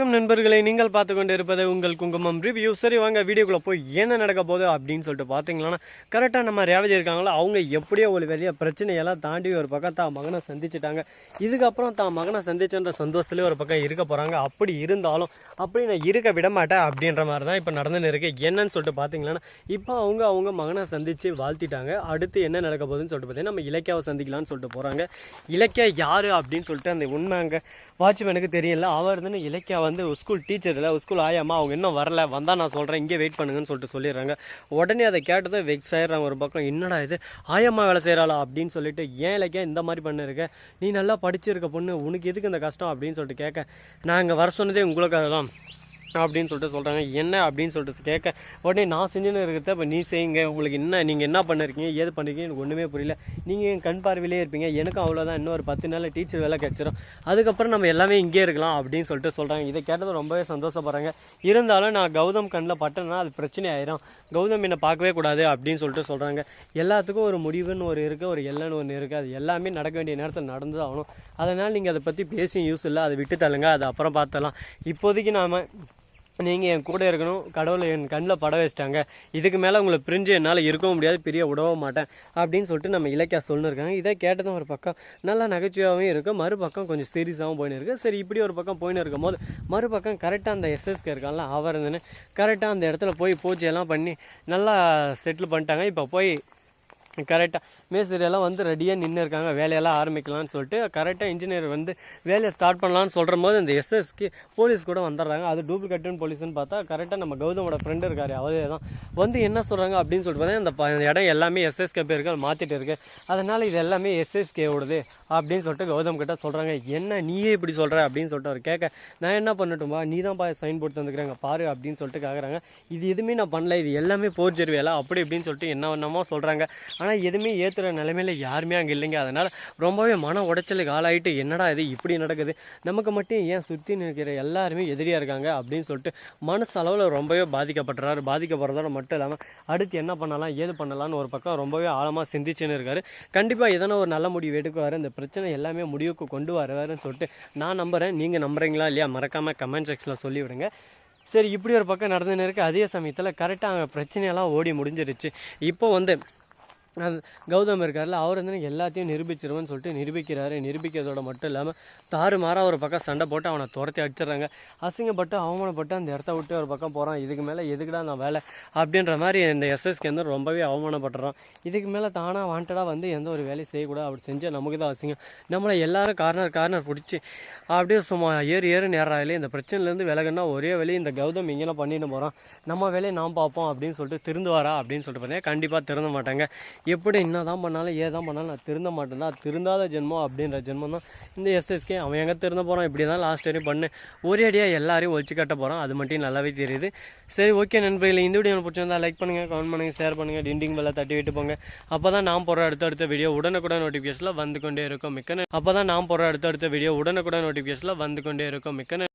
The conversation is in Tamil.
Welcome நண்பர்களை நீங்கள் பார்த்து கொண்டு இருப்பது உங்கள் குங்குமம் ரிவ்யூ. சரி வாங்க வீடியோக்குள்ளே போய் என்ன நடக்க போகுது அப்படின்னு சொல்லிட்டு பார்த்தீங்களன்னா கரெக்டாக நம்ம ரேவதி இருக்காங்களோ? அவங்க எப்படியோ ஒரு வெளியே பிரச்சனையெல்லாம் தாண்டி ஒரு பக்கம் தான் மகனை சந்திச்சிட்டாங்க. இதுக்கப்புறம் தான் மகனை சந்திச்சன்ற சந்தோஷத்துலேயே ஒரு பக்கம் இருக்க போகிறாங்க அப்படி இருந்தாலும் அப்படி நான் இருக்க விட மாட்டேன் அப்படின்ற மாதிரி தான் இப்போ நடந்துன்னு இருக்கு. என்னன்னு சொல்லிட்டு பார்த்தீங்கன்னா இப்போ அவங்க அவங்க மகனை சந்தித்து வாழ்த்திட்டாங்க. அடுத்து என்ன நடக்க போகுதுன்னு சொல்லிட்டு பார்த்தீங்கன்னா நம்ம இலக்கியாவை சந்திக்கலாம்னு சொல்லிட்டு போகிறாங்க இலக்கியா யார் அப்படின்னு சொல்லிட்டு அந்த உண்மை அங்கே வாட்ச்மேனுக்கு தெரியல. அவர் இருந்துன்னு இலக்கியா வந்து ஒரு ஸ்கூல் டீச்சர் இல்லை ஒரு ஸ்கூல் ஆயாமா அவங்க இன்னும் வரல வந்தால் நான் சொல்கிறேன் இங்கே வெயிட் பண்ணுங்கன்னு சொல்லிட்டு சொல்லிடுறாங்க. உடனே அதை கேட்டதை வெக்ஸ் ஆயிடுறாங்க ஒரு பக்கம். என்னடா இது? ஆயம்மா வேலை செய்கிறாளா அப்படின்னு சொல்லிட்டு ஏன் இலக்கியா இந்த மாதிரி பண்ணிருக்க? நீ நல்லா படிச்சிருக்க பொண்ணு உனக்கு எதுக்கு இந்த கஷ்டம்? அப்படின்னு சொல்லிட்டு கேட்க நான் இங்கே வர சொன்னதே உங்களுக்காக தான் அப்படின்னு சொல்லிட்டு சொல்கிறாங்க என்ன அப்படின்னு சொல்லிட்டு கேட்க உடனே நான் செஞ்சுன்னு இருக்கிறத இப்போ நீ செய்யுங்க. உங்களுக்கு என்ன நீங்கள் என்ன பண்ணிருக்கீங்க ஏது பண்ணிருக்கீங்க எனக்கு ஒன்றுமே புரியல. நீங்கள் என் கண் பார்வையிலே இருப்பீங்க. எனக்கும் அவ்வளோதான் இன்னும் ஒரு பத்து நாளில் டீச்சர் வேலை கிடச்சிரும். அதுக்கப்புறம் நம்ம எல்லாமே இங்கே இருக்கலாம் அப்படின்னு சொல்லிட்டு சொல்கிறாங்க இதை கேட்டது ரொம்பவே சந்தோஷப்படுறாங்க. இருந்தாலும் நான் கௌதம் கண்ணில் பட்டேன்னா அது பிரச்சனை ஆயிரும் கௌதம் என்னை பார்க்கவே கூடாது அப்படின்னு சொல்லிட்டு சொல்கிறாங்க எல்லாத்துக்கும் ஒரு முடிவுன்னு ஒரு இருக்குது ஒரு எல்லைன்னு ஒன்று இருக்குது அது எல்லாமே நடக்க வேண்டிய நேரத்தில் நடந்து ஆகணும். அதனால் நீங்கள் அதை பற்றி பேசியும் யூஸ் இல்லை. அதை விட்டு தள்ளுங்க. அது அப்புறம் பார்த்தலாம் இப்போதைக்கு நாம் நீங்கள் என் கூட இருக்கணும். கடவுளை என் கண்ணில் பட வச்சிட்டாங்க. இதுக்கு மேலே உங்களை பிரிஞ்சு என்னால் இருக்கவும் முடியாது பிரிய விடவும் மாட்டேன். அப்படின்னு சொல்லிட்டு நம்ம இலக்கியா சொல்லிருக்காங்க. இதை கேட்டதும் ஒரு பக்கம் நல்லா நகைச்சுவாகவும் இருக்கும் மறுபக்கம் கொஞ்சம் சீரியஸாகவும் போயின்னு இருக்குது சரி இப்படி ஒரு பக்கம் போயின்னு இருக்கும் போது மறுபக்கம் கரெக்டாக அந்த எஸ்எஸ்கே இருக்கான்ல அவர் இருந்துன்னு கரெக்டாக அந்த இடத்துல போய் பூஜையெல்லாம் பண்ணி நல்லா செட்டில் பண்ணிட்டாங்க. இப்போ போய் கரெக்டாக மேஸ்திரியெல்லாம் வந்து ரெடியாக நின்று இருக்காங்க. வேலையெல்லாம் ஆரம்பிக்கலாம்னு சொல்லிட்டு கரெக்டாக இன்ஜினியர் வந்து வேலையை ஸ்டார்ட் பண்ணலாம்னு சொல்கிற போது இந்த எஸ்எஸ்க்கு போலீஸ் கூட வந்துடுறாங்க. அது டூப்ளிகேட்டுன்னு போலீஸ்னு பார்த்தா கரெக்டாக நம்ம கௌதமோட ஃப்ரெண்டு இருக்கார். அவரே தான். வந்து என்ன சொல்கிறாங்க அப்படின்னு சொல்லிட்டு பார்த்தா இந்த ப- இடம் எல்லாமே எஸ்எஸ்கே பேருக்கு மாற்றிட்டு இருக்கு. அதனால் இது எல்லாமே எஸ்எஸ்கே ஓடுது அப்படின்னு சொல்லிட்டு கௌதம் கிட்ட சொல்கிறாங்க என்ன நீயே இப்படி சொல்கிற அப்படின்னு சொல்லிட்டு அவர் கேட்க நான் என்ன பண்ணட்டும்பா நீ தான் பா சைன் போட்டு தந்துக்கிறாங்க. பாரு அப்படின்னு சொல்லிட்டு கேட்குறாங்க இது எதுவுமே நான் பண்ணல. இது எல்லாமே போர்ஜரி வேலை. அப்படி இப்படின்னு சொல்லிட்டு என்ன என்னமோ சொல்கிறாங்க ஆனால் எதுவுமே ஏற்றுற நிலைமையில் யாருமே அங்கே இல்லைங்க. அதனால் ரொம்பவே மன உடைச்சலுக்கு ஆளாயிட்டு என்னடா இது? இப்படி நடக்குது? நமக்கு மட்டும் ஏன் சுற்றி நிற்கிற எல்லாருமே எதிரியாக இருக்காங்க அப்படின்னு சொல்லிட்டு மனசு அளவில் ரொம்பவே பாதிக்கப்படுறாரு பாதிக்கப்படுறதோட மட்டும் இல்லாமல் அடுத்து என்ன பண்ணலாம் ஏது பண்ணலாம்னு ஒரு பக்கம் ரொம்பவே ஆழமாக சிந்திச்சுன்னு இருக்காரு. கண்டிப்பாக எதனா ஒரு நல்ல முடிவு எடுக்குவார். இந்த பிரச்சனை எல்லாமே முடிவுக்கு கொண்டு வருவாருன்னு சொல்லிட்டு நான் நம்புகிறேன் நீங்கள் நம்புறீங்களா இல்லையா மறக்காமல் கமெண்ட் செக்ஷனில் சொல்லிவிடுங்க சரி இப்படி ஒரு பக்கம் நடந்துன்னு இருக்கு. அதே சமயத்தில் கரெக்டாக அங்கே பிரச்சனையெல்லாம் ஓடி முடிஞ்சிருச்சு. இப்போ வந்து கௌதம் இருக்கார்ல அவர் வந்து எல்லாத்தையும் நிரூபிச்சிருவேன்னு சொல்லிட்டு நிரூபிக்கிறாரு. நிரூபிக்கிறதோட மட்டும் இல்லாமல் தாறுமாறாக ஒரு பக்கம் சண்டை போட்டு அவனை துரத்தி அடிச்சிடுறாங்க. அசிங்கப்பட்டு அவமானப்பட்டு அந்த இடத்த விட்டு ஒரு பக்கம் போகிறான் இதுக்கு மேலே எதுக்குடா நான் வேலை? அப்படின்ற மாதிரி இந்த எஸ்எஸ்கே வந்து ரொம்பவே அவமானப்படுறான் இதுக்கு மேலே தானாக வாண்டடாக வந்து எந்த ஒரு வேலையும் செய்யக்கூடாது. அப்படி செஞ்சால் நமக்கு தான் அசிங்கம். நம்மளை எல்லாரும் கார்னர் கார்னர் பிடிச்சி அப்படியே சும்மா ஏறு ஏறு நேராகலே இந்த பிரச்சனையிலேருந்து விலகுன்னா ஒரே வேலையை இந்த கௌதம் இங்கெல்லாம் பண்ணிட்டு போகிறான் நம்ம வேலையை நாம் பார்ப்போம் அப்படின்னு சொல்லிட்டு திருந்துவாரா அப்படின்னு சொல்லிட்டு பார்த்தீங்கன்னா கண்டிப்பாக திருந்த மாட்டாங்க. எப்படி என்ன தான் பண்ணாலும் ஏதான் பண்ணாலும் நான் திருந்த மாட்டேன்னா திருந்தாத ஜென்மம் அப்படின்ற ஜென்மம் தான் இந்த எஸ்எஸ்கே அவன் எங்கே திருந்த போகிறான் இப்படி தான் லாஸ்ட் வரையும் பண்ணு. ஒரே அடியாக எல்லாரையும் ஒழிச்சு கட்ட போகிறான் அது மட்டும் நல்லாவே தெரியுது. சரி ஓகே நண்பர்களே இந்த வீடியோ பிடிச்சிருந்தா லைக் பண்ணுங்கள் கமெண்ட் பண்ணுங்கள் ஷேர் பண்ணுங்கள் டிண்டிங் பெல்ல தட்டி விட்டு போங்க. அப்போ தான் நான் போகிற அடுத்தடுத்த வீடியோ உடனுக்குடன் நோட்டிஃபிகேஷனில் வந்து கொண்டே இருக்கும். மிக்க அப்போ தான் நான் போகிற அடுத்தடுத்த வீடியோ உடனுக்குடன் நோட்டிஃபிகேஷனில் வந்து கொண்டே இருக்கும். மிக்க